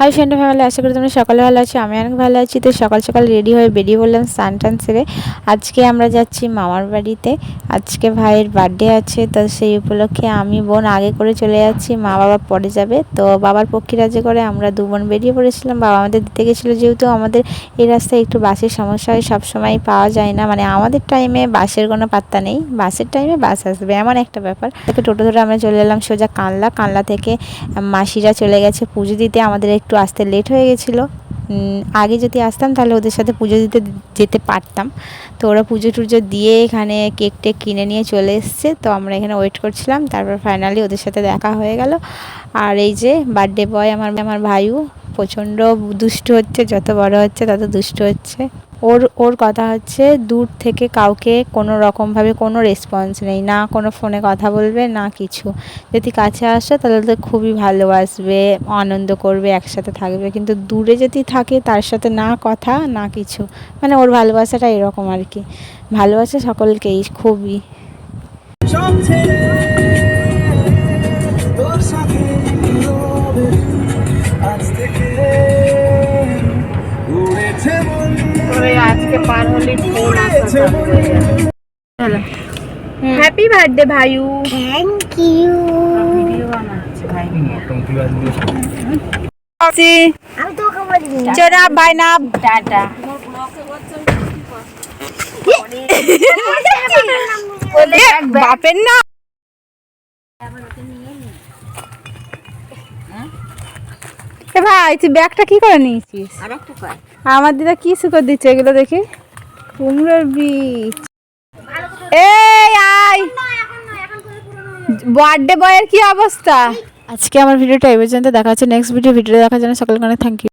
Hi friend family আশা করি তোমরা সকালে ভালো আছো। আমি অনেক ভালো আছি। তো সকাল সকাল রেডি হয়ে বেরিয়ে পড়লাম স্নান টান সেরে। আজকে আমরা যাচ্ছি মামার বাড়িতে। আজকে ভাইয়ের বার্থডে আছে, তো সেই উপলক্ষে আমি বোন আগে করে চলে যাচ্ছি, মা বাবা পরে যাবে। তো বাবার পক্ষে রাজ্যে করে আমরা দু বোন বেরিয়ে পড়েছিলাম। বাবা আমাদের দিতে গেছিল, যেহেতু আমাদের এই রাস্তায় একটু বাসের সমস্যা হয়, সবসময় পাওয়া যায় না। মানে আমাদের টাইমে বাসের কোনো পাত্তা নেই। বাসের টাইমে বাস আসবে, এমন একটা ব্যাপার। থেকে টোটো ধরে আমরা চলে এলাম সোজা কানলা। কানলা থেকে মাসিরা চলে গেছে পুজো দিতে। আমাদের একটু আসতে লেট হয়ে গেছিল। আগে যদি আসতাম তাহলে ওদের সাথে পুজো দিতে যেতে পারতাম। তো ওরা পুজো টুজো দিয়ে এখানে কেক টেক কিনে নিয়ে চলে এসছে। তো আমরা এখানে ওয়েট করছিলাম, তারপর ফাইনালি ওদের সাথে দেখা হয়ে গেল। আর এই যে বার্থডে বয় আমার আমার ভাইও প্রচণ্ড দুষ্ট হচ্ছে, যত বড় হচ্ছে তত দুষ্ট হচ্ছে। ওর ওর কথা হচ্ছে দূর থেকে কাউকে কোনো রকমভাবে কোনো রেসপন্স নেই, না কোনো ফোনে কথা বলবে, না কিছু। যদি কাছে আসে তাহলে তো খুবই ভালোবাসবে, আনন্দ করবে, একসাথে থাকবে। কিন্তু দূরে যদি থাকে তার সাথে না কথা, না কিছু মানে ওর ভালোবাসাটা এরকম আর কি। ভালোবাসে সকলকেই, খুবই। আজকে পার হলে ফোন মন হ্যাপি বার্থডে ভাইউ থ্যাংক ইউ বলি চোরা বাইনা টাটা। বাপের না এ ভাই তুই ব্যাগটা কি করে নিয়েছিস? আমার দিদা কি শুকর দিচ্ছে এগুলো দেখি? কুমড়োর বীজ। এই আই বার্থডে বয়ের কি অবস্থা? আজকে আমার ভিডিওটা এই পর্যন্ত। দেখা হচ্ছে নেক্সট ভিডিও ভিডিও দেখার জন্য সকলকে অনেক থ্যাংক ইউ